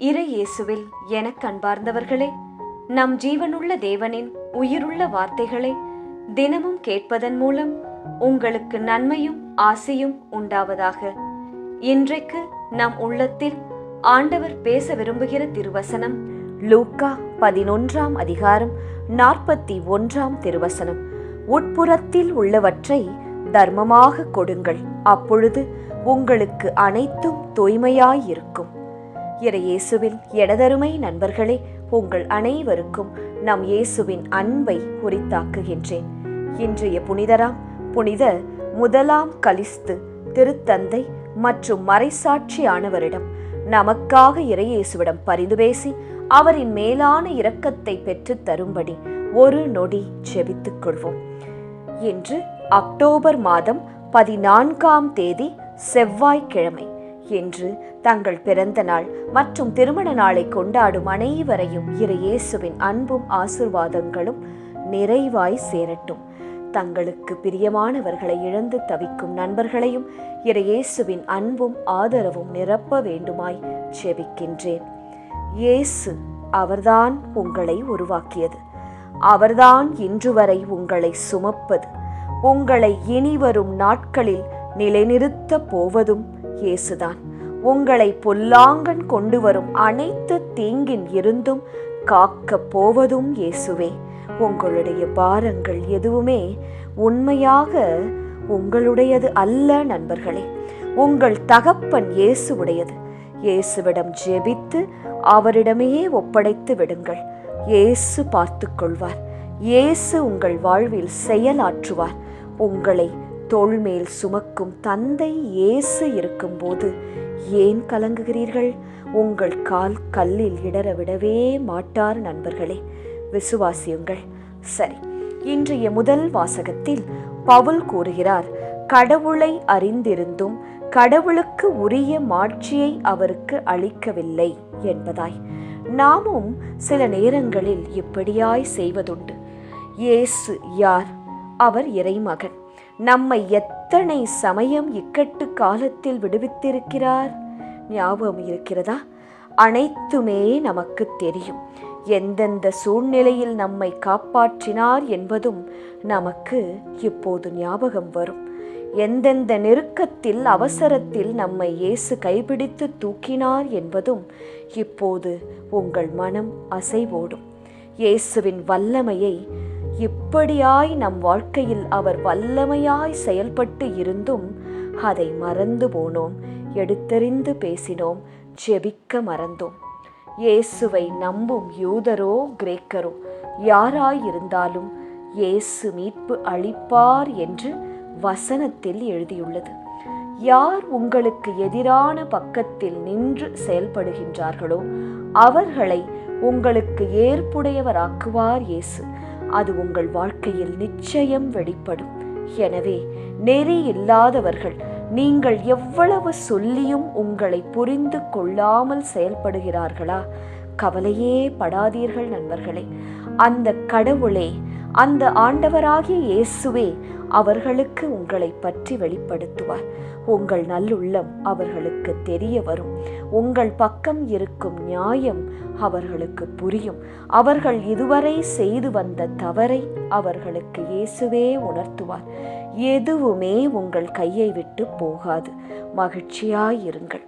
இறை இயேசுவில் எனக் அன்பார்ந்தவர்களே நம் ஜீவனுள்ள தேவனின் உயிருள்ள வார்த்தைகளை தினமும் கேட்பதன் மூலம் உங்களுக்கு நன்மையும் ஆசையும் உண்டாவதாக. இன்றைக்கு நம் உள்ளத்தில் ஆண்டவர் பேச விரும்புகிற திருவசனம் லூக்கா பதினொன்றாம் அதிகாரம் நாற்பத்தி ஒன்றாம் திருவசனம். உட்புறத்தில் உள்ளவற்றை தர்மமாக கொடுங்கள் அப்பொழுது உங்களுக்கு அனைத்தும் தூய்மையாயிருக்கும். இறையேசுவில் எனதருமை நண்பர்களே உங்கள் அனைவருக்கும் நம் இயேசுவின் அன்பை உரித்தாக்குகின்றேன். இன்றைய புனிதராம் புனித முதலாம் கலிஸ்து திருத்தந்தை மற்றும் மறைசாட்சியானவரிடம் நமக்காக இறையேசுவிடம் பரிந்து பேசி அவரின் மேலான இரக்கத்தை பெற்றுத் தரும்படி ஒரு நொடி செபித்துக் கொள்வோம். இன்று அக்டோபர் மாதம் பதினான்காம் தேதி செவ்வாய்க்கிழமை. என்று தங்கள் பிறந்த நாள் மற்றும் திருமண நாளை கொண்டாடும் அனைவரையும் இரு இயேசுவின் அன்பும் ஆசிர்வாதங்களும் நிறைவாய் சேரட்டும். தங்களுக்கு பிரியமானவர்களை இழந்து தவிக்கும் நண்பர்களையும் இரு இயேசுவின் அன்பும் ஆதரவும் நிரப்ப வேண்டுமாய் செபிக்கின்றேன். இயேசு அவர்தான் உங்களை உருவாக்கியது. அவர்தான் இன்று வரை உங்களை சுமப்பது. உங்களை இனிவரும் நாட்களில் நிலைநிறுத்த போவதும் இயேசுதான். உங்களை பொல்லாங்கன் கொண்டு வரும் அனைத்து தீங்கின் இருந்தும் காக்கப் போவதும் இயேசுவே. உங்களுடைய பாரங்கள் எதுவுமே உண்மையாக உங்களுடையது அல்ல நண்பர்களே. உங்கள் தகப்பன் இயேசுவுடையது. இயேசுவிடம் ஜெபித்து அவரிடமே ஒப்படைத்து விடுங்கள். இயேசு பார்த்து கொள்வார். இயேசு உங்கள் வாழ்வில் செயலாற்றுவார். உங்களை தோள்மேல் சுமக்கும் தந்தை இயேசு இருக்கும்போது ஏன் கலங்குகிறீர்கள்? உங்கள் கால் கல்லில் இடற விடவே மாட்டார் நண்பர்களே. விசுவாசியுங்கள். சரி இன்றைய முதல் வாசகத்தில் பவுல் கூறுகிறார் கடவுளை அறிந்திருந்தும் கடவுளுக்கு உரிய மாட்சியை அவருக்கு அளிக்கவில்லை என்பதாய். நாமும் சில நேரங்களில் இப்படியாய் செய்வதுண்டு. இயேசு யார்? அவர் இறைமகன். நம்மை எத்தனை சமயம் இக்கட்டு காலத்தில் விடுவித்திருக்கிறார்? ஞாபகம் இருக்கிறதா? அனைத்துமே நமக்கு தெரியும். எந்தெந்த சூழ்நிலையில் நம்மை காப்பாற்றினார் என்பதும் நமக்கு இப்போது ஞாபகம் வரும். எந்தெந்த நெருக்கத்தில் அவசரத்தில் நம்மை இயேசு கைபிடித்து தூக்கினார் என்பதும் இப்போது உங்கள் மனம் அசைவோடும். இயேசுவின் வல்லமையை அப்படியாய் நம் வாழ்க்கையில் அவர் வல்லமையாய் செயல்பட்டு இருந்தும் அதை மறந்து போனோம். எடுத்தறிந்து பேசினோம். ஜெபிக்க மறந்தோம். இயேசுவை நம்பும் யூதரோ கிரேக்கரோ யாராயிருந்தாலும் இயேசு மீட்பு அளிப்பார் என்று வசனத்தில் எழுதியுள்ளது. யார் உங்களுக்கு எதிரான பக்கத்தில் நின்று செயல்படுகின்றார்களோ அவர்களை உங்களுக்கு ஏற்புடையவராக்குவார் இயேசு. அது உங்கள் வாழ்க்கையில் நிச்சயம் வெளிப்படும். எனவே நெறி இல்லாதவர்கள் நீங்கள் எவ்வளவு சொல்லியும் உங்களை புரிந்து கொள்ளாமல் செயல்படுகிறார்களா? கவலையே படாதீர்கள் நண்பர்களே. அந்த கடவுளே அந்த ஆண்டவராகிய இயேசுவே அவர்களுக்கு உங்களை பற்றி வெளிப்படுத்துவார். உங்கள் நல்லுள்ளம் அவர்களுக்கு தெரிய வரும். உங்கள் பக்கம் இருக்கும் நியாயம் அவர்களுக்கு புரியும். அவர்கள் இதுவரை செய்து வந்த தவறை அவர்களுக்கு இயேசுவே உணர்த்துவார். எதுவுமே உங்கள் கையை விட்டு போகாது. மகிழ்ச்சியாயிருங்கள்.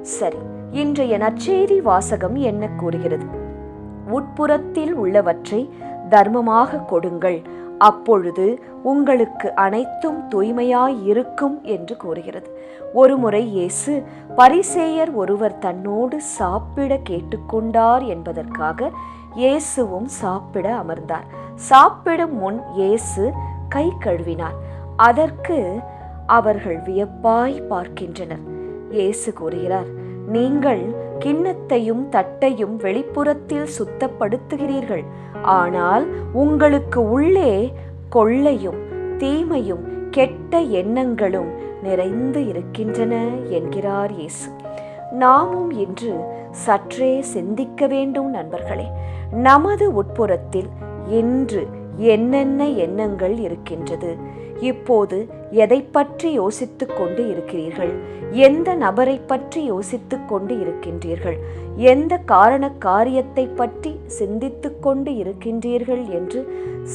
சரி இன்றைய நற்செய்தி வாசகம் என்ன கூறுகிறது? உட்புறத்தில் உள்ளவற்றை தர்மமாக கொடுங்கள். அப்பொழுது உங்களுக்கு அனைத்தும் தூய்மையாய் இருக்கும் என்று கூறுகிறது. ஒருமுறை இயேசு பரிசேயர் ஒருவர் தன்னோடு சாப்பிட கேட்டுக்கொண்டார் என்பதற்காக இயேசுவும் சாப்பிட அமர்ந்தார். சாப்பிடும் முன் இயேசு கை கழுவினார். அதற்கு அவர்கள் வியப்பாய் பார்க்கின்றனர். இயேசு கூறுகிறார் நீங்கள் கிண்ணத்தையும் தட்டையும் வெளிப்புறத்தில் சுத்தப்படுத்துகிறீர்கள். ஆனால் உங்களுக்கு உள்ளே கொள்ளையும் தீமையும் கெட்ட எண்ணங்களும் நிறைந்து இருக்கின்றன என்கிறார் இயேசு. நாமும் இன்று சற்றே சிந்திக்க வேண்டும் நண்பர்களே. நமது உட்புறத்தில் இன்று என்னென்ன எண்ணங்கள் இருக்கின்றது? இப்போது எதை பற்றி யோசித்துக் கொண்டு இருக்கிறீர்கள்? எந்த நபரை பற்றி யோசித்துக் கொண்டு இருக்கின்றீர்கள்? எந்த காரண காரியத்தை பற்றி சிந்தித்துக் கொண்டு இருக்கின்றீர்கள் என்று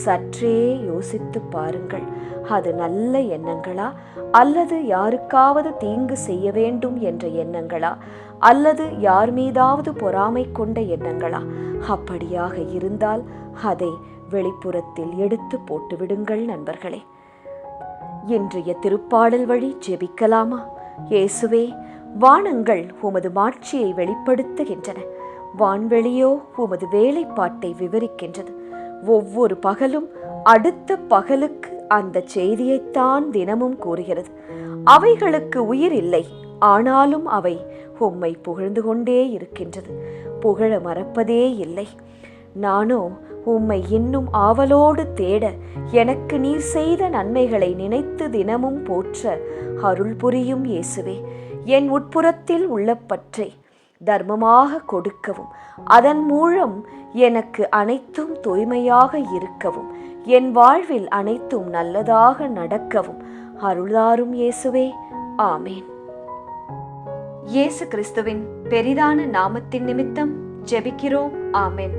சற்றே யோசித்து பாருங்கள். அது நல்ல எண்ணங்களா? அல்லது யாருக்காவது தீங்கு செய்ய வேண்டும் என்ற எண்ணங்களா? அல்லது யார் மீதாவது பொறாமை கொண்ட எண்ணங்களா? அப்படியாக இருந்தால் அதை வெளிப்புறத்தில் எடுத்து போட்டுவிடுங்கள் நண்பர்களே. இன்றைய திருப்பாடல் வழி ஜெபிக்கலாமா? இயேசுவே வானங்கள் உமது மாட்சியை வெளிப்படுத்துகின்றன. வான்வெளியோ உமது வேலைப்பாட்டை விவரிக்கின்றது. ஒவ்வொரு பகலும் அடுத்த பகலுக்கு அந்த செய்தியைத்தான் தினமும் கூறுகிறது. அவைகளுக்கு உயிர் இல்லை ஆனாலும் அவை உம்மை புகழ்ந்து கொண்டே இருக்கின்றது. புகழ மறப்பதே இல்லை. நானோ உம்மை இன்னும் ஆவலோடு தேட எனக்கு நீர் செய்த நன்மைகளை நினைத்து தினமும் போற்ற அருள் புரியும் இயேசுவே. என் உட்புறத்தில் உள்ள பற்றை தர்மமாக கொடுக்கவும் அதன் மூலம் எனக்கு அனைத்தும் தூய்மையாக இருக்கவும் என் வாழ்வில் அனைத்தும் நல்லதாக நடக்கவும் அருள்தாரும் இயேசுவே. ஆமேன். இயேசு கிறிஸ்துவின் பெரிதான நாமத்தின் நிமித்தம் ஜெபிக்கிறோம். ஆமேன்.